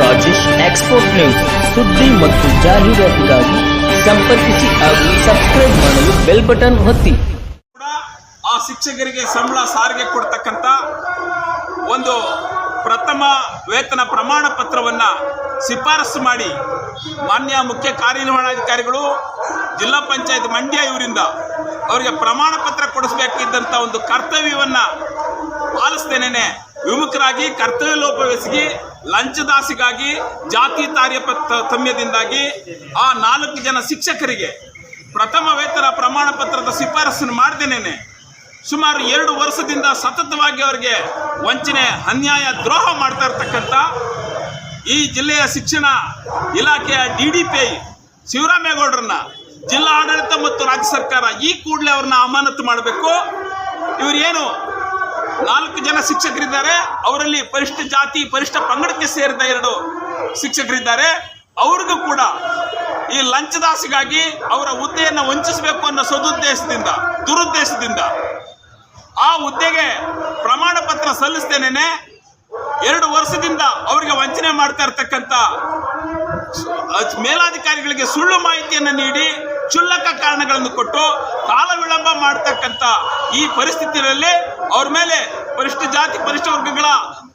Rajesh export news ಸುದ್ದಿ ಮತ್ತು ಜಾಹೀರಾತಿಗಾಗಿ ಸಂಪರ್ಕಿಸಿ ಹಾಗೂ ಸಬ್ಸ್ಕ್ರೈಬ್ ಮಾಡಲು ಬೆಲ್ ಬಟನ್ ಒತ್ತಿ. ಆ ಶಿಕ್ಷಕರಿಗೆ ಸಂಬಳ ಸಾರಿಗೆ ಕೊಡ್ತಕ್ಕಂಥ ಒಂದು ಪ್ರಥಮ ವೇತನ ಪ್ರಮಾಣ ಪತ್ರವನ್ನು ಶಿಫಾರಸು ಮಾಡಿ ಮಾನ್ಯ ಮುಖ್ಯ ಕಾರ್ಯನಿರ್ವಹಣಾಧಿಕಾರಿಗಳು ಜಿಲ್ಲಾ ಪಂಚಾಯತ್ ಮಂಡ್ಯ ಇವರಿಂದ ಅವರಿಗೆ ಪ್ರಮಾಣ ಪತ್ರ ಕೊಡಿಸಬೇಕಿದ್ದಂಥ ಒಂದು ಕರ್ತವ್ಯವನ್ನು ಪಾಲಿಸ್ತೇನೆ ವಿಮುಖರಾಗಿ ಕರ್ತವ್ಯ ಲೋಪವೆಸಗಿ ಲಂಚದಾಸಿಗಾಗಿ ಜಾತಿ ತಾರ್ಯ ತಮ್ಯದಿಂದಾಗಿ ಆ ನಾಲ್ಕು ಜನ ಶಿಕ್ಷಕರಿಗೆ ಪ್ರಥಮ ವೇತನ ಪ್ರಮಾಣ ಪತ್ರದ ಶಿಫಾರಸನ್ನು ಮಾಡಿದ್ದೇನೆ ಸುಮಾರು ಎರಡು ವರ್ಷದಿಂದ ಸತತವಾಗಿ ಅವರಿಗೆ ವಂಚನೆ, ಅನ್ಯಾಯ, ದ್ರೋಹ ಮಾಡ್ತಾ ಇರ್ತಕ್ಕಂಥ ಈ ಜಿಲ್ಲೆಯ ಶಿಕ್ಷಣ ಇಲಾಖೆಯ ಡಿ ಡಿ ಪಿ ಐ ಶಿವರಾಮೇಗೌಡರನ್ನ ಜಿಲ್ಲಾ ಆಡಳಿತ ಮತ್ತು ರಾಜ್ಯ ಸರ್ಕಾರ ಈ ಕೂಡಲೇ ಅವ್ರನ್ನ ಅಮಾನತು ಮಾಡಬೇಕು. ಇವರು ಏನು ನಾಲ್ಕು ಜನ ಶಿಕ್ಷಕರಿದ್ದಾರೆ. ಅವರಲ್ಲಿ ಪರಿಷ್ಠ ಜಾತಿ, ಪರಿಷ್ಠ ಪಂಗಡಕ್ಕೆ ಸೇರಿದ ಎರಡು ಶಿಕ್ಷಕರಿದ್ದಾರೆ. ಅವ್ರಿಗೂ ಕೂಡ ಈ ಲಂಚದಾಸಿಗಾಗಿ ಅವರ ಹುದ್ದೆಯನ್ನು ವಂಚಿಸಬೇಕು ಅನ್ನೋ ಸದುದ್ದೇಶದಿಂದ, ದುರುದ್ದೇಶದಿಂದ ಆ ಹುದ್ದೆಗೆ ಪ್ರಮಾಣ ಪತ್ರ ಸಲ್ಲಿಸ್ತೇನೆ ಎರಡು ವರ್ಷದಿಂದ ಅವರಿಗೆ ವಂಚನೆ ಮಾಡ್ತಾ ಇರ್ತಕ್ಕಂಥ ಮೇಲಾಧಿಕಾರಿಗಳಿಗೆ ಸುಳ್ಳು ಮಾಹಿತಿಯನ್ನು ನೀಡಿ ಕ್ಷುಲ್ಲಕ ಕಾರಣಗಳನ್ನು ಕೊಟ್ಟು ಕಾಲ ವಿಳಂಬ ಮಾಡ್ತಕ್ಕಂಥ ಈ ಪರಿಸ್ಥಿತಿಯಲ್ಲಿ ಅವ್ರ ಮೇಲೆ ಪರಿಷ್ಠ ಜಾತಿ ಪರಿಷ್ಠ ವರ್ಗಗಳ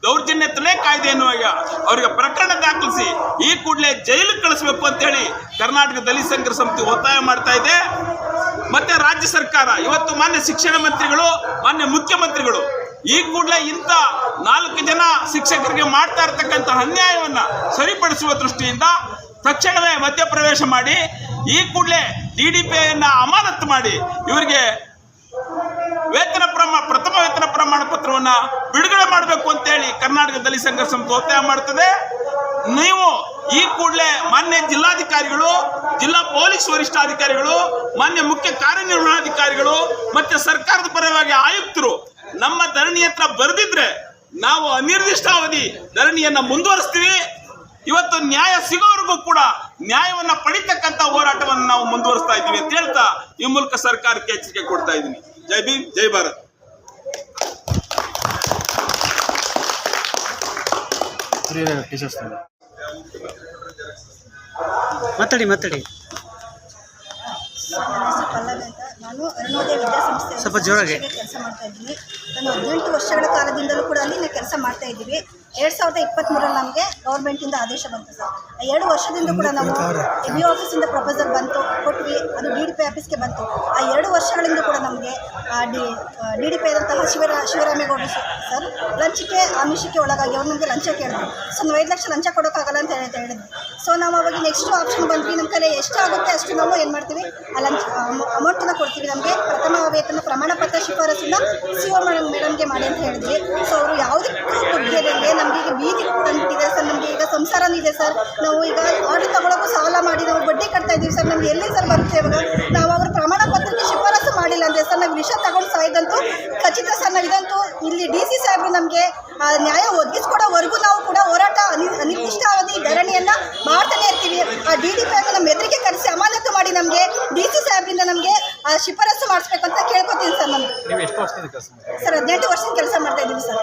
ದೌರ್ಜನ್ಯ ತಲೆ ಕಾಯ್ದೆ ಎನ್ನುವಾಗ ಅವರಿಗೆ ಪ್ರಕರಣ ದಾಖಲಿಸಿ ಈ ಕೂಡಲೇ ಜೈಲಿಗೆ ಕಳಿಸ್ಬೇಕು ಅಂತೇಳಿ ಕರ್ನಾಟಕ ದಲಿತ ಸಂಘ ಸಮಿತಿ ಒತ್ತಾಯ ಮಾಡ್ತಾ ಇದೆ. ಮತ್ತೆ ರಾಜ್ಯ ಸರ್ಕಾರ, ಇವತ್ತು ಮಾನ್ಯ ಶಿಕ್ಷಣ ಮಂತ್ರಿಗಳು, ಮಾನ್ಯ ಮುಖ್ಯಮಂತ್ರಿಗಳು ಈ ಕೂಡಲೇ ಇಂಥ ನಾಲ್ಕು ಜನ ಶಿಕ್ಷಕರಿಗೆ ಮಾಡ್ತಾ ಇರ್ತಕ್ಕಂಥ ಅನ್ಯಾಯವನ್ನ ಸರಿಪಡಿಸುವ ದೃಷ್ಟಿಯಿಂದ ತಕ್ಷಣವೇ ಮಧ್ಯಪ್ರವೇಶ ಮಾಡಿ ಈ ಕೂಡಲೇ ಡಿ ಡಿ ಪಿಯನ್ನ ಅಮಾನತು ಮಾಡಿ ಇವರಿಗೆ ವೇತನ ಪ್ರಮಾಣ ಪ್ರಥಮ ವೇತನ ಪ್ರಮಾಣ ಪತ್ರವನ್ನ ಬಿಡುಗಡೆ ಮಾಡಬೇಕು ಅಂತೇಳಿ ಕರ್ನಾಟಕ ದಲಿತ ಸಂಘ ಸಂಸ್ಥೆ ಒತ್ತಾಯ ಮಾಡ್ತದೆ. ನೀವು ಈ ಕೂಡಲೇ ಮಾನ್ಯ ಜಿಲ್ಲಾಧಿಕಾರಿಗಳು, ಜಿಲ್ಲಾ ಪೊಲೀಸ್ ವರಿಷ್ಠಾಧಿಕಾರಿಗಳು, ಮಾನ್ಯ ಮುಖ್ಯ ಕಾರ್ಯನಿರ್ವಹಣಾಧಿಕಾರಿಗಳು ಮತ್ತೆ ಸರ್ಕಾರದ ಪರವಾಗಿ ಆಯುಕ್ತರು ನಮ್ಮ ಧರಣಿ ಹತ್ರ ಬರೆದಿದ್ರೆ ನಾವು ಅನಿರ್ದಿಷ್ಟಾವಧಿ ಧರಣಿಯನ್ನ ಮುಂದುವರಿಸ್ತೀವಿ. ಇವತ್ತು ನ್ಯಾಯ ಸಿಗೋವರೆಗೂ ಕೂಡ ನ್ಯಾಯವನ್ನ ಪಡಿತಕ್ಕಂತ ಹೋರಾಟವನ್ನು ನಾವು ಮುಂದುವರಿಸ್ತಾ ಇದ್ದೀವಿ ಅಂತ ಹೇಳ್ತಾ ಈ ಮೂಲಕ ಸರ್ಕಾರಕ್ಕೆ ಎಚ್ಚರಿಕೆ ಕೊಡ್ತಾ ಇದ್ದೀನಿ. ಜೈ ಭೀಮ್ ಜೈ ಭಾರತ್. ಟೀಚರ್ಸ್ ಮಾತಾಡಿ ಮಾತಾಡಿ ನನ್ನ ಹೆಸರು ಪಲ್ಲವಿ ಅಂತ ನಾನು ಅರುಣೋದಯ ವಿದ್ಯಾಸಂಸ್ಥೆ ಸ್ವಲ್ಪ ಜೋರಾಗಿ. ಕೆಲಸ ಮಾಡ್ತಾ ಇದ್ದೀನಿ. ನಾನು ಹದಿನೆಂಟು ವರ್ಷಗಳ ಕಾಲದಿಂದಲೂ ಕೂಡ ಅಲ್ಲಿ ನಾವು ಕೆಲಸ ಮಾಡ್ತಾ ಇದ್ದೀವಿ. ಎರಡು ಸಾವಿರದ ಇಪ್ಪತ್ತ್ಮೂರಲ್ಲಿ ನಮಗೆ ಗೌರ್ಮೆಂಟಿಂದ ಆದೇಶ ಬಂತು ಸರ್. ಆ ಎರಡು ವರ್ಷದಿಂದ ಕೂಡ ನಾವು ಎ ಬಿ ಆಫೀಸಿಂದ ಪ್ರೊಫೆಸರ್ ಬಂತು ಕೊಟ್ವಿ ಅದು ಡಿ ಡಿ ಪಿ ಆಫೀಸ್ಗೆ ಬಂತು. ಆ ಎರಡು ವರ್ಷಗಳಿಂದ ಕೂಡ ನಮಗೆ ಡಿ ಡಿ ಡಿ ಪಿ ಆದಂತಹ ಶಿವರ ಶಿವರಾಮೇಗೌಡ ಸರ್ ಲಂಚಕ್ಕೆ ಆಮಿಷಕ್ಕೆ ಒಳಗಾಗಿ ಅವ್ರು ನಮಗೆ ಲಂಚ ಕೇಳಿದ್ರು. ಸೊ ನಾವು ಐದು ಲಕ್ಷ ಲಂಚ ಕೊಡೋಕ್ಕಾಗಲ್ಲ ಅಂತ ಹೇಳ್ತಾ ಹೇಳಿದ್ವಿ ಸೊ ನಾವು ಅವಾಗ ನೆಕ್ಸ್ಟ್ ಆಪ್ಷನ್ ಬಂದ್ವಿ. ನಮ್ಮ ಎಷ್ಟು ಆಗುತ್ತೆ ಅಷ್ಟು ನಾವು ಏನು ಮಾಡ್ತೀವಿ? ಲಂಚ್ ಅಮೌಂಟನ್ನು ಕೊಡ್ತೀವಿ. ನಮಗೆ ಪ್ರಥಮ ವೇತನ ಪ್ರಮಾಣ ಪತ್ರ ಶಿಫಾರಸನ್ನ ಸಿ ಒ ಮೇಡಮ್ ಮೇಡಮ್ಗೆ ಮಾಡಿ ಅಂತ ಹೇಳಿದ್ವಿ ಸೊ ಅವರು ಯಾವುದಕ್ಕೂ ದುಡ್ಡಿದೆ ನಮಗೆ ಈಗ ಬೀದಿ ಅಂತಿದೆ ಸರ್. ನಮಗೆ ಈಗ ಸಂಸಾರನೂ ಇದೆ ಸರ್. ನಾವು ಈಗ ಆರ್ಡರ್ ತಗೊಳ್ಳೋಕ್ಕೂ ಸಾಲ ಮಾಡಿ, ನಾವು ಬಡ್ಡಿ ಕಟ್ತಾ ಇದ್ದೀವಿ ಸರ್. ನಮ್ಗೆ ಎಲ್ಲಿ ಸರ್ ಬರುತ್ತೆ ಇವಾಗ? ನಾವು ಅವ್ರ ಪ್ರಮಾಣ ಪತ್ರಕ್ಕೆ ಶಿಫಾರಸು ಮಾಡಿಲ್ಲ ಅಂದರೆ ಸರ್, ನಾವು ವಿಷ ತಗೊಂಡು ಸಾಯ್ದಂತೂ, ಖಚಿತ ಸರ್ ನಾವು ಇದಂತೂ ಇಲ್ಲಿ ಡಿ ಸಿ ಸಾಹೇಬರು ನಮಗೆ ನ್ಯಾಯ ಒದಗಿಸ್ಕೊಡೋವರೆಗೂ ನಾವು ಕೂಡ ಹೋರಾಟ ಅನಿ ಧರಣಿಯನ್ನು ಮಾಡ್ತಾನೆ ಇರ್ತೀವಿ. ಆ ಡಿ ಡಿ ಪಿ ನಮ್ಮ ಎದುರಿಗೆ ಕರೆಸಿ ಅಮಾನತು ಮಾಡಿ ನಮಗೆ ಡಿ ಸಿ ಸಾಹೇಬ್ರಿಂದ ನಮಗೆ ಆ ಮಾಡಿಸ್ಬೇಕು ಅಂತ ಕೇಳ್ಕೊತೀನಿ ಸರ್ ಮಾಡ್ತೀರಿ ಸರ್ ಹದಿನೆಂಟು ವರ್ಷದ ಕೆಲಸ ಮಾಡ್ತಾ ಇದ್ದೀವಿ ಸರ್.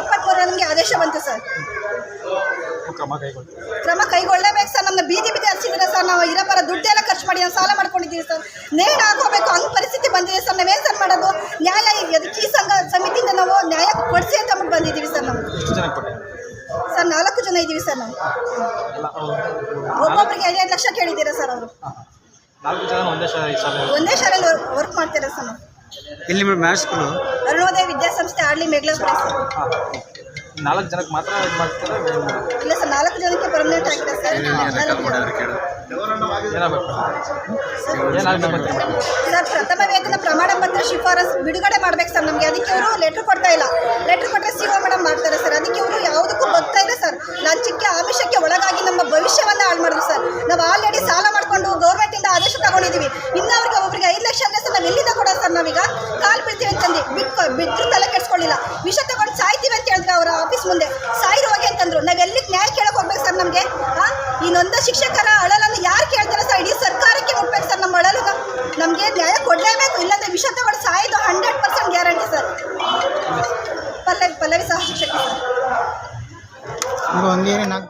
ಇಪ್ಪತ್ತ್ಮೂರ ನಮಗೆ ಆದೇಶ ಬಂತು ಸರ್. ಕ್ರಮ ಕೈಗೊಳ್ಳಬೇಕು ಸರ್. ನಮ್ಮ ಬೀದಿ ಬೀದಿ ಹರಿಸಿದ್ರೆ ಸರ್? ನಾವು ಇರೋ ಬರೋ ದುಡ್ಡೆಲ್ಲ ಖರ್ಚು ಮಾಡಿ ನಾವು ಸಾಲ ಮಾಡ್ಕೊಂಡಿದ್ದೀವಿ ಸರ್. ನೇಣ ಆಗೋಬೇಕು ಹಂಗೆ ಪರಿಸ್ಥಿತಿ ಬಂದಿದೆ ಸರ್. ನಾವೇನು ಸರ್ ಮಾಡೋದು? ನ್ಯಾಯ ಅದಕ್ಕೆ ಈ ಸಂಘ ಸಮಿತಿಯಿಂದ ನಾವು ನ್ಯಾಯ ಕೊಡಿಸಿ ಅಂತ ಬಂದಿದ್ದೀವಿ ಸರ್ ನಾವು ಎಷ್ಟು ಜನಕ್ಕೆ ಕೊಟ್ಟಿದ್ದೀವಿ ಸರ್ ನಾಲ್ಕು ಜನ ಇದ್ದೀವಿ ಸರ್ ನಾವು. ಒಬ್ಬೊಬ್ರಿಗೆ ಐದೈದು ಲಕ್ಷ ಕೇಳಿದ್ದೀರಾ ಸರ್ ಅವರು? ನಾಲ್ಕು ಜನ ಒಂದೇ ಶಾಲೆ ಶಾಲೆ. ಒಂದೇ ಶಾಲೆಯಲ್ಲಿ ವರ್ಕ್ ಮಾಡ್ತೀರಾ ಸರ್ ನಾವು? ಇಲ್ಲಿ ಮೇಡಮ್ ಸ್ಕೂಲು ಅರುಣೋದಯ ವಿದ್ಯಾಸಂಸ್ಥೆ ಆಡ್ಲಿ ಮೇಘಲಾಪುರ ಸರ್. ನಾಲ್ಕು ಜನಕ್ಕೆ ಮಾತ್ರ ಇದು ಮಾಡ್ತಾರೆ? ಇಲ್ಲ ಸರ್ ನಾಲ್ಕು ಜನಕ್ಕೆ ಪರ್ಮನೆಂಟ್ ಆಗಿದೆ ಸರ್. ಸರ್ ಪ್ರಥಮ ವೇತನ ಪ್ರಮಾಣ ಪತ್ರ ಶಿಫಾರಸ್ ಬಿಡುಗಡೆ ಮಾಡ್ಬೇಕು ಸರ್ ನಮಗೆ. ಅದಕ್ಕೆ ಅವರು ಲೆಟರ್ ಕೊಡ್ತಾ ಇಲ್ಲ. ಲೆಟರ್ ಕೊಟ್ಟರೆ ಸಿಗೋ ಒ ಮೇಡಮ್ ಮಾಡ್ತಾರೆ ಸರ್. ಅದಕ್ಕೆ ಅವರು ಯಾವುದಕ್ಕೂ ಇದೆ ಸರ್. ಲಂಚಕ್ಕೆ ಆಮಿಷಕ್ಕೆ ಒಳಗಾಗಿ ನಮ್ಮ ಭವಿಷ್ಯವನ್ನ ಹಾಳು ಮಾಡಿದ್ರು ಸರ್. ನಾವು ಆಲ್ರೆಡಿ ಸಾಲ ಮಾಡಿಕೊಂಡು ಗೌರ್ಮೆಂಟಿಂದ ಆದೇಶ ತಗೊಂಡಿದ್ದೀವಿ ಇನ್ನು ಅವ್ರಿಗೆ ಒಬ್ಬರಿಗೆ ಐದು ಲಕ್ಷ ಅಂದರೆ ಸರ್ ನಾವು ಎಲ್ಲಿಂದ ಕೊಡೋದು ಸರ್ ನಾವೀಗ? ಕಾಲು ಬಿಡ್ತೀವಿ ಅಂತಂದು ಬಿಟ್ಟು ಬಿಟ್ಟರು ತಲೆ ಕೆಡಿಸ್ಕೊಳ್ಳಿಲ್ಲ. ವಿಷ ತಗೊಂಡು ಸಾಯ್ತೀವಿ ಅಂತ ಹೇಳಿದ್ರು ಅವರ ಆಫೀಸ್ ಮುಂದೆ. ಸಾಯಿರು ಹೋಗಿ ಅಂತಂದ್ರು ನಾವು ಎಲ್ಲಿಗೆ ನ್ಯಾಯ ಕೇಳಕ್ಕೆ ಹೋಗ್ಬೇಕು ಸರ್ ನಮಗೆ? ಇನ್ನೊಂದು ನೊಂದ ಶಿಕ್ಷಕರ ಅಳಲನ್ನು ಯಾರು ಕೇಳ್ತಾರೆ ಸರ್? ಇಡೀ ಸರ್ಕಾರಕ್ಕೆ ಹೋಗ್ಬೇಕು ಸರ್ ನಮ್ಮ ಅಳಲು ನಮಗೆ ನ್ಯಾಯ ಕೊಡಲೇಬೇಕು. ಇಲ್ಲಾಂದ್ರೆ ವಿಷ ತಗೊಂಡು ಸಾಯ್ದು ಹಂಡ್ರೆಡ್ ಪಲ್ಲವಿ ಪಲ್ಲವಿ